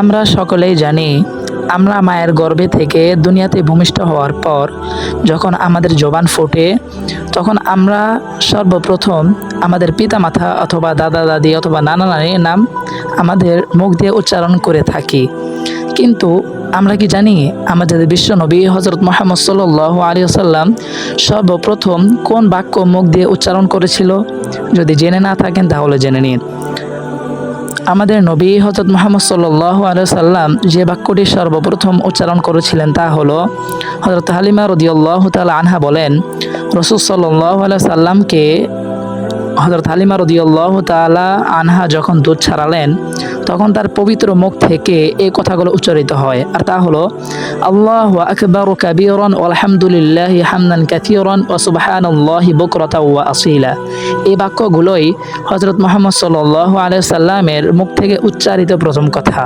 আমরা সকলেই জানি, আমরা মায়ের গর্ভে থেকে দুনিয়াতে ভূমিষ্ঠ হওয়ার পর যখন আমাদের জবান ফোটে, তখন আমরা সর্বপ্রথম আমাদের পিতামাতা অথবা দাদা, দাদি অথবা নানা নানির নাম আমাদের মুখ দিয়ে উচ্চারণ করে থাকি। কিন্তু আমরা কি জানি, আমাদের বিশ্বনবী হজরত মোহাম্মদ সাল্লাহ আলী সাল্লাম সর্বপ্রথম কোন বাক্য মুখ দিয়ে উচ্চারণ করেছিল? যদি জেনে না থাকেন তাহলে জেনে নিন। আমাদের নবী হজরত মোহাম্মদ সাল্লাহ সাল্লাম যে বাক্যটি সর্বপ্রথম উচ্চারণ করেছিলেন তা হল হজরত হালিমা রদিয়াল্লাহ তাল আনহা বলেন, রসুল সাল্লাহ সাল্লামকে হজরত হালিমা রদিয়াল্লাহ তালা আনহা যখন দুধ ছাড়ালেন, তখন তার পবিত্র মুখ থেকে এই কথাগুলো উচ্চারিত হয়। আর তা হলো, আল্লাহ আকবর কাবিরন আলহামদুলিল্লাহ হামদান কাথিরন ও সুবাহান্লাহি বকরতা ওয়া আসিলা। এই বাক্যগুলোই হজরত মোহাম্মদ সাল্লাহ আলিয়া সাল্লামের মুখ থেকে উচ্চারিত প্রথম কথা।